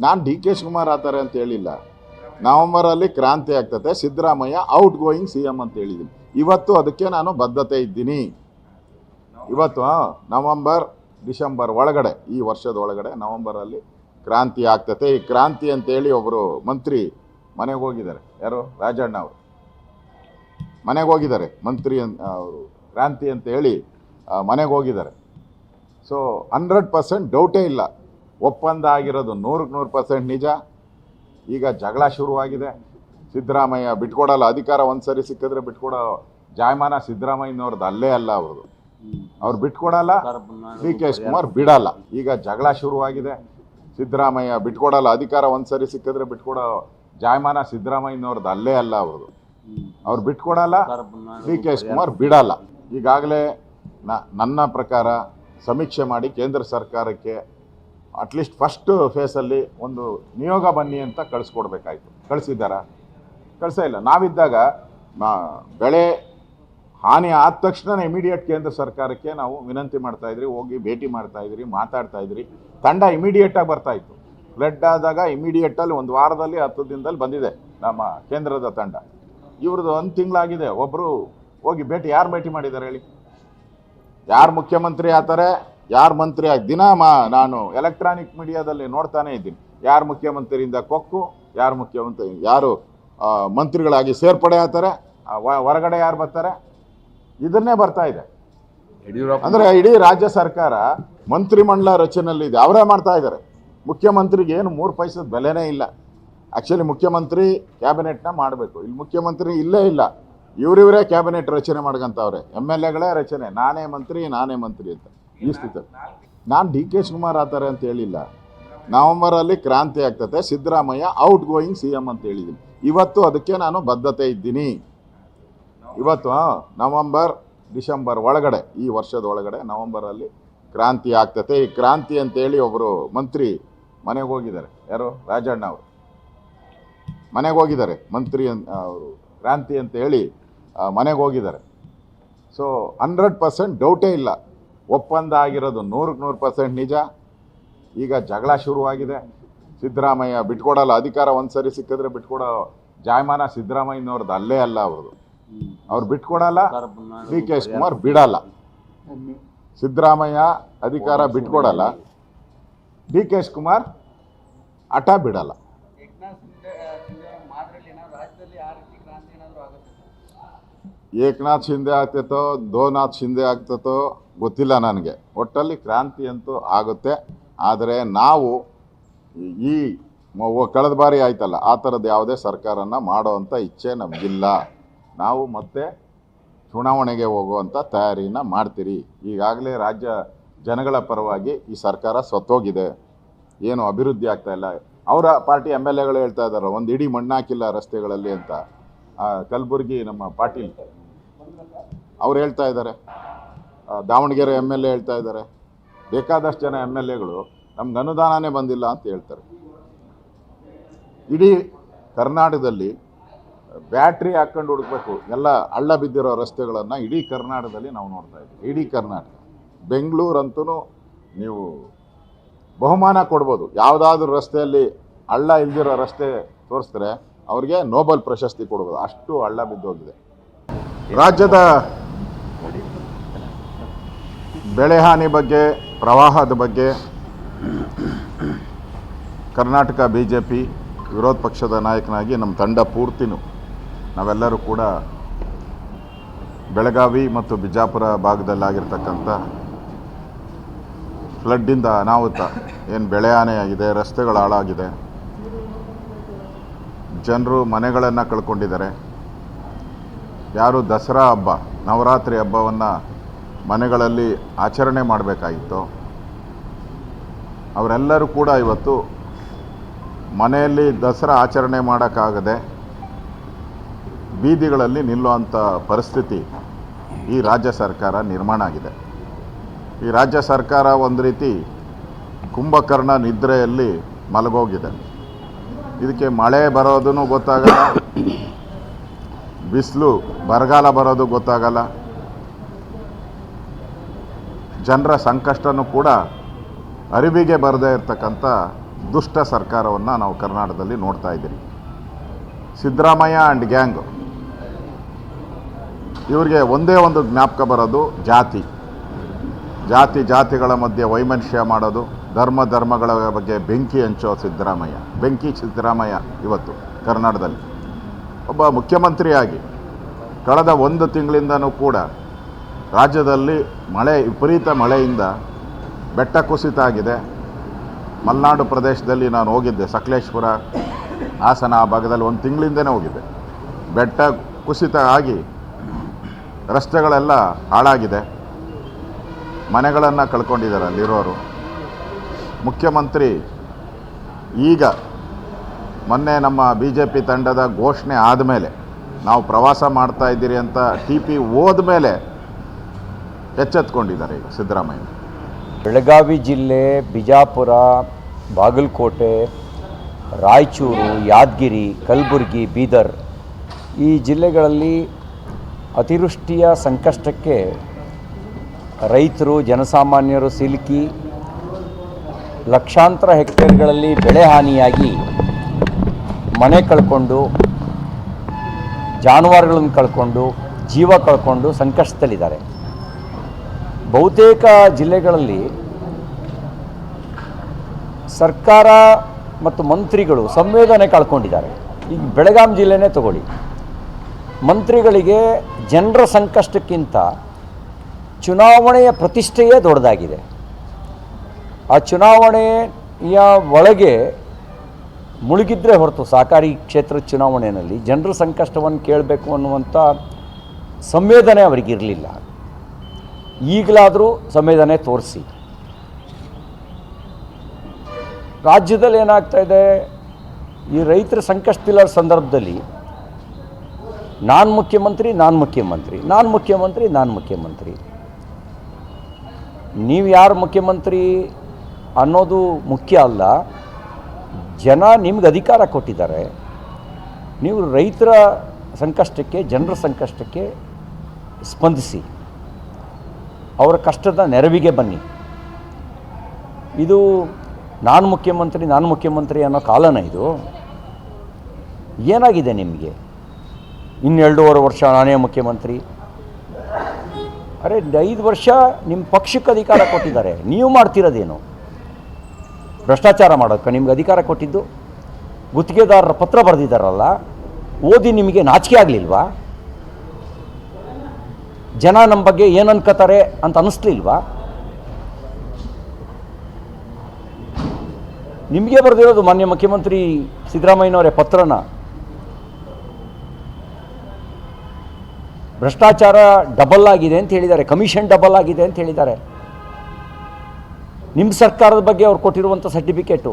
ನಾನು D K Shivakumar ಆತಾರೆ ಅಂತ ಹೇಳಿಲ್ಲ. ನವಂಬರಲ್ಲಿ ಕ್ರಾಂತಿ ಆಗ್ತದೆ Siddaramaiah out going C M ಅಂತ ಹೇಳಿದ್ದೀನಿ ಇವತ್ತು ಅದಕ್ಕೆ ನಾನು ಬದ್ಧತೆ ಇದ್ದೀನಿ. ಇವತ್ತು ನವೆಂಬರ್ ನವಂಬರ್, ಡಿಸೆಂಬರ್ ಒಳಗಡೆ, ಈ ವರ್ಷದ ಒಳಗಡೆ ನವಂಬರಲ್ಲಿ ಕ್ರಾಂತಿ ಆಗ್ತದೆ ಈ ಕ್ರಾಂತಿ ಅಂತೇಳಿ ಒಬ್ಬರು ಮಂತ್ರಿ ಮನೆಗೆ ಹೋಗಿದ್ದಾರೆ. ಯಾರು? ರಾಜಣ್ಣ ಅವರು. ಮನೆಗೆ ಹೋಗಿದ್ದಾರೆ. ಮಂತ್ರಿ ಅಂತ ಅವರು. ಕ್ರಾಂತಿ ಅಂತ ಹೇಳಿ ಮನೆಗೆ ಹೋಗಿದ್ದಾರೆ. ಸೊ, ಹಂಡ್ರೆಡ್ ಪರ್ಸೆಂಟ್ ಡೌಟೇ ಇಲ್ಲ. ಒಪ್ಪಂದ ಆಗಿರೋದು ನೂರಕ್ಕೆ ನೂರು ಪರ್ಸೆಂಟ್ ನಿಜ. ಈಗ ಜಗಳ ಶುರುವಾಗಿದೆ. ಸಿದ್ದರಾಮಯ್ಯ ಬಿಟ್ಕೊಡಲ್ಲ. ಅಧಿಕಾರ ಒಂದು ಸರಿ ಸಿಕ್ಕಿದ್ರೆ ಬಿಟ್ಕೊಡೋ ಜಾಯಮಾನ ಸಿದ್ದರಾಮಯ್ಯನವ್ರದ್ದು ಅಲ್ಲೇ ಅಲ್ಲ ಅವ್ರದ್ದು. ಅವ್ರು ಬಿಟ್ಕೊಡಲ್ಲ. ಡಿ ಕೆ ಕುಮಾರ್ ಬಿಡಲ್ಲ. ಈಗ ಜಗಳ ಶುರುವಾಗಿದೆ. ಸಿದ್ದರಾಮಯ್ಯ ಬಿಟ್ಕೊಡಲ್ಲ. ಅಧಿಕಾರ ಒಂದು ಸರಿ ಸಿಕ್ಕಿದ್ರೆ ಬಿಟ್ಕೊಡೋ ಜಾಯಮಾನ ಸಿದ್ದರಾಮಯ್ಯನವ್ರದ್ದು ಅಲ್ಲೇ ಅಲ್ಲ ಅವ್ರದ್ದು. ಅವ್ರು ಬಿಟ್ಕೊಡಲ್ಲ. ಡಿ ಕೆ ಕುಮಾರ್ ಬಿಡಲ್ಲ. ಈಗಾಗಲೇ ನನ್ನ ಪ್ರಕಾರ ಸಮೀಕ್ಷೆ ಮಾಡಿ ಕೇಂದ್ರ ಸರ್ಕಾರಕ್ಕೆ ಅಟ್ಲೀಸ್ಟ್ ಫಸ್ಟ್ ಫೇಸಲ್ಲಿ ಒಂದು ನಿಯೋಗ ಬನ್ನಿ ಅಂತ ಕಳಿಸ್ಕೊಡ್ಬೇಕಾಯ್ತು. ಕಳಿಸಿದ್ದಾರಾ? ಕಳಿಸೇ ಇಲ್ಲ. ನಾವಿದ್ದಾಗ ಬೆಳೆ ಹಾನಿ ಆದ ತಕ್ಷಣ ಇಮಿಡಿಯೇಟ್ ಕೇಂದ್ರ ಸರ್ಕಾರಕ್ಕೆ ನಾವು ವಿನಂತಿ ಮಾಡ್ತಾ ಇದ್ರಿ, ಹೋಗಿ ಭೇಟಿ ಮಾಡ್ತಾ ಇದ್ರಿ, ಮಾತಾಡ್ತಾ ಇದ್ರಿ. ತಂಡ ಇಮಿಡಿಯೇಟಾಗಿ ಬರ್ತಾಯಿತ್ತು ಫ್ಲಡ್ ಆದಾಗ ಇಮಿಡಿಯೇಟಲ್ಲಿ ಒಂದು ವಾರದಲ್ಲಿ, ಹತ್ತು ದಿನದಲ್ಲಿ ಬಂದಿದೆ ನಮ್ಮ ಕೇಂದ್ರದ ತಂಡ. ಇವ್ರದ್ದು ಒಂದು ತಿಂಗಳಾಗಿದೆ. ಒಬ್ಬರು ಹೋಗಿ ಭೇಟಿ, ಯಾರು ಭೇಟಿ ಮಾಡಿದ್ದಾರೆ ಹೇಳಿ? ಯಾರು ಮುಖ್ಯಮಂತ್ರಿ ಆಗ್ತಾರೆ ಯಾರು ಮಂತ್ರಿ ಆಗಿ ದಿನ ಮಾ ನಾನು ಎಲೆಕ್ಟ್ರಾನಿಕ್ ಮೀಡಿಯಾದಲ್ಲಿ ನೋಡ್ತಾನೆ ಇದ್ದೀನಿ. ಯಾರು ಮುಖ್ಯಮಂತ್ರಿಯಿಂದ ಕೊಕ್ಕು ಯಾರು ಮುಖ್ಯಮಂತ್ರಿ ಯಾರು ಮಂತ್ರಿಗಳಾಗಿ ಸೇರ್ಪಡೆ ಆಗ್ತಾರೆ ಹೊರಗಡೆ ಯಾರು ಬರ್ತಾರೆ? ಇದನ್ನೇ ಬರ್ತಾ ಇದೆ. ಅಂದರೆ ಇಡೀ ರಾಜ್ಯ ಸರ್ಕಾರ ಮಂತ್ರಿಮಂಡಲ ರಚನೆಯಲ್ಲಿದೆ. ಅವರೇ ಮಾಡ್ತಾ ಇದ್ದಾರೆ. ಮುಖ್ಯಮಂತ್ರಿಗೆ ಏನು ಮೂರು ಪೈಸದ ಬೆಲೆನೇ ಇಲ್ಲ. ಆ್ಯಕ್ಚುಲಿ ಮುಖ್ಯಮಂತ್ರಿ ಕ್ಯಾಬಿನೆಟ್ನ ಮಾಡಬೇಕು. ಇಲ್ಲಿ ಮುಖ್ಯಮಂತ್ರಿ ಇಲ್ಲೇ ಇಲ್ಲ. ಇವರಿವರೇ ಕ್ಯಾಬಿನೆಟ್ ರಚನೆ ಮಾಡ್ಕೊಂತವ್ರೆ. ಎಂ ಎಲ್ ಎಗಳೇ ರಚನೆ. ನಾನೇ ಮಂತ್ರಿ ನಾನೇ ಮಂತ್ರಿ ಅಂತ. ಈ ನಾನು ಡಿ ಕೆ ಶಿವಕುಮಾರ್ ಆತಾರೆ ಅಂತ ಹೇಳಿಲ್ಲ. ನವೆಂಬರಲ್ಲಿ ಕ್ರಾಂತಿ ಆಗ್ತದೆ Siddaramaiah out going C M ಅಂತ ಹೇಳಿದ್ದೀನಿ ಇವತ್ತು ಅದಕ್ಕೆ ನಾನು ಬದ್ಧತೆ ಇದ್ದೀನಿ. ಇವತ್ತು ನವೆಂಬರ್, ಡಿಸೆಂಬರ್ ಒಳಗಡೆ, ಈ ವರ್ಷದ ಒಳಗಡೆ ನವಂಬರಲ್ಲಿ ಕ್ರಾಂತಿ ಆಗ್ತದೆ ಈ ಕ್ರಾಂತಿ ಅಂತೇಳಿ ಒಬ್ಬರು ಮಂತ್ರಿ ಮನೆಗೆ ಹೋಗಿದ್ದಾರೆ. ಯಾರು? ರಾಜಣ್ಣ ಅವರು. ಮನೆಗೆ ಹೋಗಿದ್ದಾರೆ. ಮಂತ್ರಿ ಅವರು. ಕ್ರಾಂತಿ ಅಂತ ಹೇಳಿ ಮನೆಗೆ ಹೋಗಿದ್ದಾರೆ. ಸೊ, ಹಂಡ್ರೆಡ್ ಪರ್ಸೆಂಟ್ ಡೌಟೇ ಇಲ್ಲ. ಒಪ್ಪಂದ ಆಗಿರೋದು ನೂರಕ್ಕೆ ನೂರು ಪರ್ಸೆಂಟ್ ನಿಜ. ಈಗ ಜಗಳ ಶುರುವಾಗಿದೆ. ಸಿದ್ದರಾಮಯ್ಯ ಬಿಟ್ಕೊಡಲ್ಲ. ಅಧಿಕಾರ ಒಂದ್ಸರಿ ಸಿಕ್ಕಿದ್ರೆ ಬಿಟ್ಕೊಡೋ ಜಾಯಮಾನ ಸಿದ್ದರಾಮಯ್ಯನವ್ರದ್ದು ಅಲ್ಲೇ ಅಲ್ಲ ಅವ್ರದ್ದು. ಅವ್ರು ಬಿಟ್ಕೊಡಲ್ಲ. ಡಿ ಕೆ ಶಿವಕುಮಾರ್ ಬಿಡಲ್ಲ. ಸಿದ್ದರಾಮಯ್ಯ ಅಧಿಕಾರ ಬಿಟ್ಕೊಡಲ್ಲ. ಡಿ ಕೆ ಶಿವಕುಮಾರ್ ಹಠ ಬಿಡಲ್ಲ. ಏಕನಾಥ್ ಶಿಂದೆ ಆಗ್ತೈತೋ, ದೋನಾಥ್ ಶಿಂದೆ ಆಗ್ತೈತೋ ಗೊತ್ತಿಲ್ಲ ನನಗೆ. ಒಟ್ಟಲ್ಲಿ ಕ್ರಾಂತಿ ಅಂತೂ ಆಗುತ್ತೆ. ಆದರೆ ನಾವು ಈ ಕಳೆದ ಬಾರಿ ಆಯ್ತಲ್ಲ, ಆ ಥರದ್ದು ಯಾವುದೇ ಸರ್ಕಾರನ ಮಾಡೋವಂಥ ಇಚ್ಛೆ ನಮಗಿಲ್ಲ. ನಾವು ಮತ್ತೆ ಚುನಾವಣೆಗೆ ಹೋಗುವಂಥ ತಯಾರಿನ ಮಾಡ್ತೀರಿ. ಈಗಾಗಲೇ ರಾಜ್ಯ ಜನಗಳ ಪರವಾಗಿ ಈ ಸರ್ಕಾರ ಸತ್ತೋಗಿದೆ. ಏನು ಅಭಿವೃದ್ಧಿ ಆಗ್ತಾ ಇಲ್ಲ. ಅವರ ಪಾರ್ಟಿ ಎಂ ಎಲ್ ಎಗಳು ಹೇಳ್ತಾ ಇದ್ದಾರೆ ಒಂದು ಇಡೀ ಮಣ್ಣಾಕಿಲ್ಲ ರಸ್ತೆಗಳಲ್ಲಿ ಅಂತ. ಕಲಬುರ್ಗಿ ನಮ್ಮ ಪಾಟೀಲ್. ಅವ್ರು ಹೇಳ್ತಾ ಇದ್ದಾರೆ. ದಾವಣಗೆರೆ ಎಂ ಎಲ್ ಎ ಹೇಳ್ತಾ ಇದ್ದಾರೆ. ಬೇಕಾದಷ್ಟು ಜನ ಎಂ ಎಲ್ ಎಗಳು ನಮ್ಗೆ ಅನುದಾನನೇ ಬಂದಿಲ್ಲ ಅಂತ ಹೇಳ್ತಾರೆ. ಇಡೀ ಕರ್ನಾಟಕದಲ್ಲಿ ಬ್ಯಾಟ್ರಿ ಹಾಕ್ಕೊಂಡು ಹುಡುಕ್ಬೇಕು, ಎಲ್ಲ ಹಳ್ಳ ಬಿದ್ದಿರೋ ರಸ್ತೆಗಳನ್ನು ಇಡೀ ಕರ್ನಾಟಕದಲ್ಲಿ ನಾವು ನೋಡ್ತಾ ಇದ್ದೀವಿ. ಇಡೀ ಕರ್ನಾಟಕ. ಬೆಂಗಳೂರಂತೂ ನೀವು ಬಹುಮಾನ ಕೊಡ್ಬೋದು. ಯಾವುದಾದ್ರೂ ರಸ್ತೆಯಲ್ಲಿ ಹಳ್ಳ ಇಲ್ದಿರೋ ರಸ್ತೆ ತೋರಿಸಿದ್ರೆ ಅವ್ರಿಗೆ ನೋಬಲ್ ಪ್ರಶಸ್ತಿ ಕೊಡ್ಬೋದು. ಅಷ್ಟು ಹಳ್ಳ ಬಿದ್ದೋಗಿದೆ. ರಾಜ್ಯದ ಬೆಳೆ ಹಾನಿ ಬಗ್ಗೆ, ಪ್ರವಾಹದ ಬಗ್ಗೆ ಕರ್ನಾಟಕ ಬಿ ಜೆ ಪಿ ವಿರೋಧ ಪಕ್ಷದ ನಾಯಕನಾಗಿ ನಮ್ಮ ತಂಡ ಪೂರ್ತಿನೂ ನಾವೆಲ್ಲರೂ ಕೂಡ ಬೆಳಗಾವಿ ಮತ್ತು ಬಿಜಾಪುರ ಭಾಗದಲ್ಲಾಗಿರ್ತಕ್ಕಂಥ ಫ್ಲಡ್ಡಿಂದ ಅನಾಹುತ, ಏನು ಬೆಳೆ ಹಾನಿಯಾಗಿದೆ, ರಸ್ತೆಗಳು ಹಾಳಾಗಿದೆ, ಜನರು ಮನೆಗಳನ್ನು ಕಳ್ಕೊಂಡಿದ್ದಾರೆ. ಯಾರು ದಸರಾ ಹಬ್ಬ, ನವರಾತ್ರಿ ಹಬ್ಬವನ್ನು ಮನೆಗಳಲ್ಲಿ ಆಚರಣೆ ಮಾಡಬೇಕಾಗಿತ್ತು. ಅವರೆಲ್ಲರೂ ಕೂಡ ಇವತ್ತು ಮನೆಯಲ್ಲಿ ದಸರಾ ಆಚರಣೆ ಮಾಡೋಕ್ಕಾಗದೆ ಬೀದಿಗಳಲ್ಲಿ ನಿಲ್ಲುವಂಥ ಪರಿಸ್ಥಿತಿ ಈ ರಾಜ್ಯ ಸರ್ಕಾರ ನಿರ್ಮಾಣ ಆಗಿದೆ. ಈ ರಾಜ್ಯ ಸರ್ಕಾರ ಒಂದು ರೀತಿ ಕುಂಭಕರ್ಣ ನಿದ್ರೆಯಲ್ಲಿ ಮಲಗೋಗಿದೆ. ಇದಕ್ಕೆ ಮಳೆ ಬರೋದೂ ಗೊತ್ತಾಗಲ್ಲ ಬಿಸಿಲು ಬರಗಾಲ ಬರೋದು ಗೊತ್ತಾಗಲ್ಲ. ಜನರ ಸಂಕಷ್ಟನೂ ಕೂಡ ಅರಿವಿಗೆ ಬರದೇ ಇರತಕ್ಕಂಥ ದುಷ್ಟ ಸರ್ಕಾರವನ್ನು ನಾವು ಕರ್ನಾಟಕದಲ್ಲಿ ನೋಡ್ತಾ ಇದ್ದೀರಿ. Siddaramaiah and gang. ಇವರಿಗೆ ಒಂದೇ ಒಂದು ಜ್ಞಾಪಕ ಬರೋದು ಜಾತಿ. ಜಾತಿ ಜಾತಿಗಳ ಮಧ್ಯೆ ವೈಮನುಷ್ಯ ಮಾಡೋದು, ಧರ್ಮ ಧರ್ಮಗಳ ಬಗ್ಗೆ ಬೆಂಕಿ ಹಂಚೋ ಸಿದ್ದರಾಮಯ್ಯ. ಬೆಂಕಿ ಸಿದ್ದರಾಮಯ್ಯ ಇವತ್ತು ಕರ್ನಾಟಕದಲ್ಲಿ. ಒಬ್ಬ ಮುಖ್ಯಮಂತ್ರಿಯಾಗಿ ಕಳೆದ ಒಂದು ತಿಂಗಳಿಂದನೂ ಕೂಡ ರಾಜ್ಯದಲ್ಲಿ ಮಳೆ, ವಿಪರೀತ ಮಳೆಯಿಂದ ಬೆಟ್ಟ ಕುಸಿತ ಆಗಿದೆ ಮಲೆನಾಡು ಪ್ರದೇಶದಲ್ಲಿ ನಾನು ಹೋಗಿದ್ದೆ, ಸಕಲೇಶ್ಪುರ ಹಾಸನ ಆ ಭಾಗದಲ್ಲಿ ಒಂದು ತಿಂಗಳಿಂದನೇ ಹೋಗಿದ್ದೆ. ಬೆಟ್ಟ ಕುಸಿತ ಆಗಿ ರಸ್ತೆಗಳೆಲ್ಲ ಹಾಳಾಗಿದೆ. ಮನೆಗಳನ್ನು ಕಳ್ಕೊಂಡಿದ್ದಾರೆ ಅಲ್ಲಿರೋರು. ಮುಖ್ಯಮಂತ್ರಿ ಈಗ ಮೊನ್ನೆ ನಮ್ಮ ಬಿ ಜೆ ಪಿ ತಂಡದ ಘೋಷಣೆ ಆದಮೇಲೆ ನಾವು ಪ್ರವಾಸ ಮಾಡ್ತಾ ಇದ್ದೀರಿ ಅಂತ ಟಿ ಪಿ ಹೋದ ಮೇಲೆ ಎಚ್ಚೆತ್ಕೊಂಡಿದ್ದಾರೆ ಈಗ ಸಿದ್ದರಾಮಯ್ಯ. ಬೆಳಗಾವಿ ಜಿಲ್ಲೆ, ಬಿಜಾಪುರ, ಬಾಗಲಕೋಟೆ, ರಾಯಚೂರು, ಯಾದಗಿರಿ, ಕಲಬುರಗಿ, ಬೀದರ್ ಈ ಜಿಲ್ಲೆಗಳಲ್ಲಿ ಅತಿವೃಷ್ಟಿಯ ಸಂಕಷ್ಟಕ್ಕೆ ರೈತರು, ಜನಸಾಮಾನ್ಯರು ಸಿಲುಕಿ ಲಕ್ಷಾಂತರ ಹೆಕ್ಟೇರ್ಗಳಲ್ಲಿ ಬೆಳೆ ಹಾನಿಯಾಗಿ ಮನೆ ಕಳ್ಕೊಂಡು, ಜಾನುವಾರುಗಳನ್ನು ಕಳ್ಕೊಂಡು, ಜೀವ ಕಳ್ಕೊಂಡು ಸಂಕಷ್ಟದಲ್ಲಿದ್ದಾರೆ. ಬಹುತೇಕ ಜಿಲ್ಲೆಗಳಲ್ಲಿ ಸರ್ಕಾರ ಮತ್ತು ಮಂತ್ರಿಗಳು ಸಂವೇದನೆ ಕಳ್ಕೊಂಡಿದ್ದಾರೆ. ಈಗ ಬೆಳಗಾಂ ಜಿಲ್ಲೆನೇ ತಗೊಳ್ಳಿ. ಮಂತ್ರಿಗಳಿಗೆ ಜನರ ಸಂಕಷ್ಟಕ್ಕಿಂತ ಚುನಾವಣೆಯ ಪ್ರತಿಷ್ಠೆಯೇ ದೊಡ್ಡದಾಗಿದೆ. ಆ ಚುನಾವಣೆಯ ಒಳಗೆ ಮುಳುಗಿದ್ರೆ ಹೊರತು ಸಹಕಾರಿ ಕ್ಷೇತ್ರ ಚುನಾವಣೆಯಲ್ಲಿ ಜನರ ಸಂಕಷ್ಟವನ್ನು ಕೇಳಬೇಕು ಅನ್ನುವಂಥ ಸಂವೇದನೆ ಅವರಿಗಿರಲಿಲ್ಲ. ಈಗಲಾದರೂ ಸಂವೇದನೆ ತೋರಿಸಿ. ರಾಜ್ಯದಲ್ಲಿ ಏನಾಗ್ತಾ ಇದೆ? ಈ ರೈತರ ಸಂಕಷ್ಟವಿಲ್ಲ ಸಂದರ್ಭದಲ್ಲಿ ನಾನು ಮುಖ್ಯಮಂತ್ರಿ ನಾನು ಮುಖ್ಯಮಂತ್ರಿ ನಾನು ಮುಖ್ಯಮಂತ್ರಿ ನಾನು ಮುಖ್ಯಮಂತ್ರಿ. ನೀವು ಯಾರು ಮುಖ್ಯಮಂತ್ರಿ ಅನ್ನೋದು ಮುಖ್ಯ ಅಲ್ಲ. ಜನ ನಿಮ್ಗೆ ಅಧಿಕಾರ ಕೊಟ್ಟಿದ್ದಾರೆ. ನೀವು ರೈತರ ಸಂಕಷ್ಟಕ್ಕೆ, ಜನರ ಸಂಕಷ್ಟಕ್ಕೆ ಸ್ಪಂದಿಸಿ. ಅವರ ಕಷ್ಟದ ನೆರವಿಗೆ ಬನ್ನಿ. ಇದು ನಾನು ಮುಖ್ಯಮಂತ್ರಿ ನಾನು ಮುಖ್ಯಮಂತ್ರಿ ಅನ್ನೋ ಕಾಲನ ಇದು. ಏನಾಗಿದೆ ನಿಮಗೆ? ಇನ್ನೆರಡೂವರೆ ವರ್ಷ ನಾನೇ ಮುಖ್ಯಮಂತ್ರಿ. ಅರೆ, ಐದು ವರ್ಷ ನಿಮ್ಮ ಪಕ್ಷಕ್ಕೆ ಅಧಿಕಾರ ಕೊಟ್ಟಿದ್ದಾರೆ. ನೀವು ಮಾಡ್ತಿರೋದೇನು? ಭ್ರಷ್ಟಾಚಾರ ಮಾಡೋಕ್ಕೆ ನಿಮ್ಗೆ ಅಧಿಕಾರ ಕೊಟ್ಟಿದ್ದು? ಗುತ್ತಿಗೆದಾರರ ಪತ್ರ ಬರೆದಿದ್ದಾರಲ್ಲ, ಓದಿ ನಿಮಗೆ ನಾಚಿಕೆ ಆಗಲಿಲ್ವಾ? ಜನ ನಮ್ಮ ಬಗ್ಗೆ ಏನು ಅನ್ಕೋತಾರೆ ಅಂತ ಅನ್ನಿಸ್ಲಿಲ್ವಾ ನಿಮಗೆ ಬರೆದಿರೋದು ಮಾನ್ಯ ಮುಖ್ಯಮಂತ್ರಿ ಸಿದ್ದರಾಮಯ್ಯನವರೇ ಪತ್ರನ. ಭ್ರಷ್ಟಾಚಾರ ಡಬಲ್ ಆಗಿದೆ ಅಂತ ಹೇಳಿದ್ದಾರೆ, ಕಮಿಷನ್ ಡಬಲ್ ಆಗಿದೆ ಅಂತ ಹೇಳಿದ್ದಾರೆ. ನಿಮ್ಮ ಸರ್ಕಾರದ ಬಗ್ಗೆ ಅವ್ರು ಕೊಟ್ಟಿರುವಂಥ ಸರ್ಟಿಫಿಕೇಟು